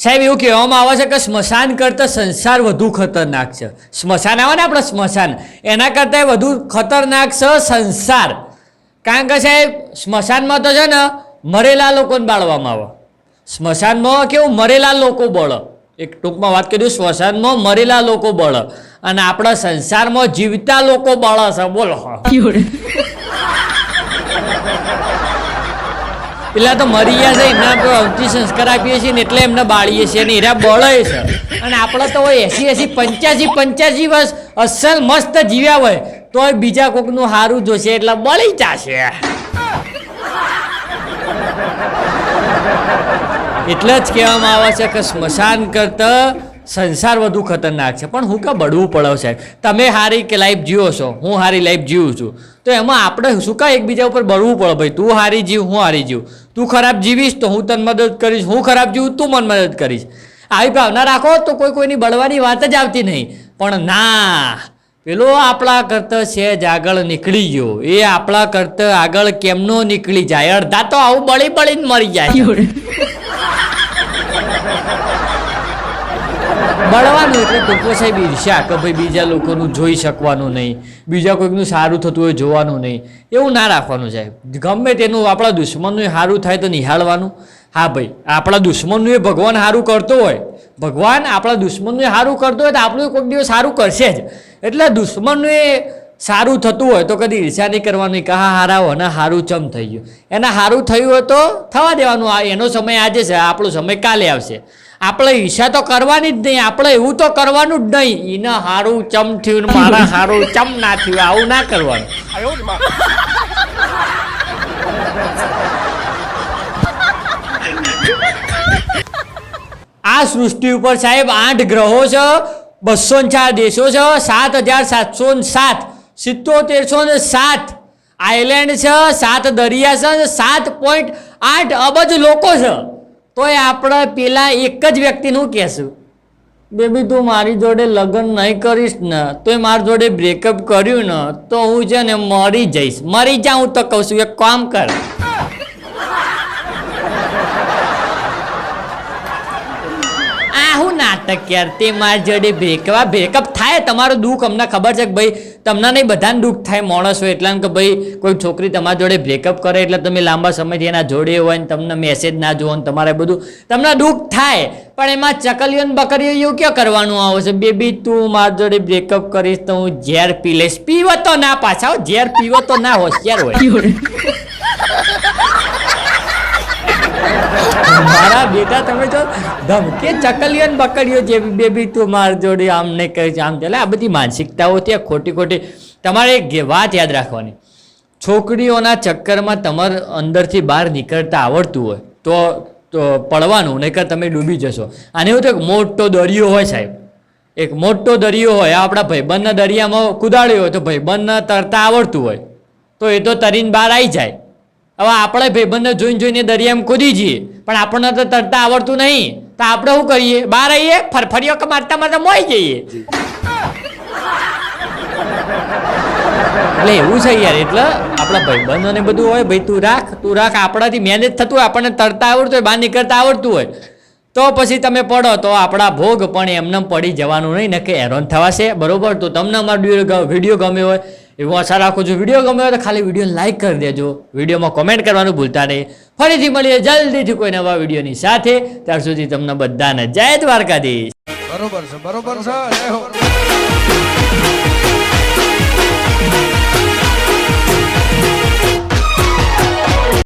સાહેબ, એવું કહેવામાં આવે છે કે સ્મશાન કરતાં સંસાર વધુ ખતરનાક છે. સ્મશાન આવે ને આપણે સ્મશાન? એના કરતાં વધુ ખતરનાક છે સંસાર. કારણ કે સાહેબ, સ્મશાનમાં તો છે ને મરેલા લોકોને બાળવામાં આવે. સ્મશાનમાં કેવું મરેલા લોકો બળ. એક ટૂંકમાં વાત કરી સ્મશાનમાં મરેલા લોકો બળ. અને આપણા સંસારમાં જીવતા લોકો બળ છે. બોલો. પેલા તો મરી ગયા છે, એમને આપણે અંતિમ સંસ્કાર આપીએ છીએ ને એટલે એમને બાળીએ છીએ અને એરા બળે છે. અને આપણે તો હોય એસી એસી પંચ્યાસી પંચ્યાસી વર્ષ અસલ મસ્ત જીવ્યા હોય, તોય બીજા કોકનું સારું જોશે એટલે બળી જશે. એટલે જ કહેવામાં આવે છે કે સ્મશાન કરતાં સંસાર વધુ ખતરનાક છે. પણ હું કે બળવું પડે સાહેબ? તમે સારી કે લાઈફ જીવો છો? હું સારી લાઈફ જીવું છું. તો એમાં આપણે શું કા એકબીજા ઉપર બળવું પડે ભાઈ? તું સારી જીવ, હું હારી જીવ. તું ખરાબ જીવીશ તો હું તને મદદ કરીશ. હું ખરાબ જીવું તું મને મદદ કરીશ. આવી ભાવના રાખો તો કોઈ કોઈની બળવાની વાત જ આવતી નહીં. પણ ના, પેલો આપણા કરતાં સહેજ આગળ નીકળી ગયો. એ આપણા કરતાં આગળ કેમનો નીકળી જાય? અડધા તો આવું બળી બળીને મરી જાય. બળવાનું એટલે ટૂંકો સાહેબ ઈર્ષ્યા કે ભાઈ બીજા લોકોનું જોઈ શકવાનું નહીં, બીજા કોઈકનું સારું થતું હોય જોવાનું નહીં, એવું ના રાખવાનું સાહેબ. ગમે તેનું આપણા દુશ્મનનું સારું થાય તો નિહાળવાનું. હા ભાઈ, આપણા દુશ્મનનું એ ભગવાન સારું કરતો હોય, ભગવાન આપણા દુશ્મનનું સારું કરતો હોય તો આપણું કોઈક દિવસ સારું કરશે જ. એટલે દુશ્મનનું એ સારું થતું હોય તો કદી ઈર્ષ્યા નહીં કરવાની કે હા હારા હોય સારું ચમ થઈ ગયું. એના સારું થયું હોય તો થવા દેવાનું. એનો સમય આજે છે, આપણો સમય કાલે આવશે. આપણે ઈચ્છા તો કરવાની જ નહીં, આપણે એવું તો કરવાનું જ નહીં. એને હારું ચમ થયું મારા હારું ચમ ના થયું, આવું ના કરવાનું. આ સૃષ્ટિ ઉપર સાહેબ આઠ ગ્રહો છે બસો ચાર દેશો છે, સાત હજાર સાતસો સાત, સિત્તોતેરસો ને સાત, આઇલેન્ડ છે, સાત દરિયા છે સાત પોઈન્ટ આઠ અબજ લોકો છે. તોય આપણે પેલા એક જ વ્યક્તિનું કહેશું, બેબી, તું મારી જોડે લગ્ન નહીં કરીશ ને, તોય મારી જોડે બ્રેકઅપ કર્યું ને, તો હું છે ને મરી જઈશ. મરી જાઉં તો કહું છું, એક કામ કર. આ હું નાટક યાર, તે મારી જોડે બ્રેકઅપ બ્રેકઅપ થાય, તમારું દુઃખ અમને ખબર છે કે ભાઈ તમને નહીં, બધાને દુઃખ થાય, માણસ હોય, એટલે કે ભાઈ, કોઈ છોકરી તમારી જોડે બ્રેકઅપ કરે, એટલે તમે લાંબા સમયથી એના જોડે હોય ને તમને મેસેજ ના જુઓ ને તમારે બધું. તમને દુઃખ થાય, પણ એમાં ચકલીઓ ને બકરીઓ એવું ક્યાં કરવાનું આવે છે? બેબી, તું મારી જોડે બ્રેકઅપ કરીશ તો હું ઝેર પી લઈશ. પીવો તો ના પાછા ઝેર પીવો તો ના હોશિયાર હોય. મારા બેટા, તમે જો ધમકે ચકલિયન બકડીઓ જે બેબી તું માર જોડે આમ ને કહે છે, આમ ચાલે. આ બધી માનસિકતાઓ ત્યાં ખોટી ખોટી. તમારે એક વાત યાદ રાખવાની. છોકરીઓના ચક્કરમાં તમારે અંદરથી બહાર નીકળતા આવડતું હોય, તો તો પડવાનું, નહીંતર તમે ડૂબી જશો. અને એવું તો એક મોટો દરિયો હોય સાહેબ. એક મોટો દરિયો હોય આપણા ભાઈબંધના દરિયામાં કુદાડ્યો હોય, તો ભાઈબંધને તરતા આવડતું હોય. તો એ તો તરીને બહાર આવી જાય. હવે આપણે ભાઈબંધને જોઈને જોઈને દરિયામાં કૂદી જઈએ. પણ આપણને તો તરતા આવડતું નહીં. તો આપણે શું કરીએ? બહાર આવીએ, ફરફરીઓ મારતા મારતા મોઈ જઈએ. એટલે એવું છે યાર, એટલે આપણા ભાઈબંધોને બધું હોય, ભાઈ, તું રાખ તું રાખ. આપણાથી મેનેજ થતું હોય, આપણને તરતા આવડતું હોય, બહાર નીકળતા આવડતું હોય. તો પછી તમે પડો, તો આપણા ભોગ પણ એમને પડી જવાનું નહીં, નકે હેરાન થવાશે. બરોબર? તો તમને અમારો વીડિયો ગમ્યો હોય એવું આશા રાખું છું. વીડિયો ગમ્યો તો ખાલી વીડિયો લાઈક કરી દેજો. વિડીયોમાં કોમેન્ટ કરવાનું ભૂલતા નહીં. ફરીથી મળીએ જલ્દીથી કોઈ નવા વિડીયોની સાથે. ત્યાર સુધી તમને બધાને જય દ્વારકાધીશ. બરોબર છે બરોબર છે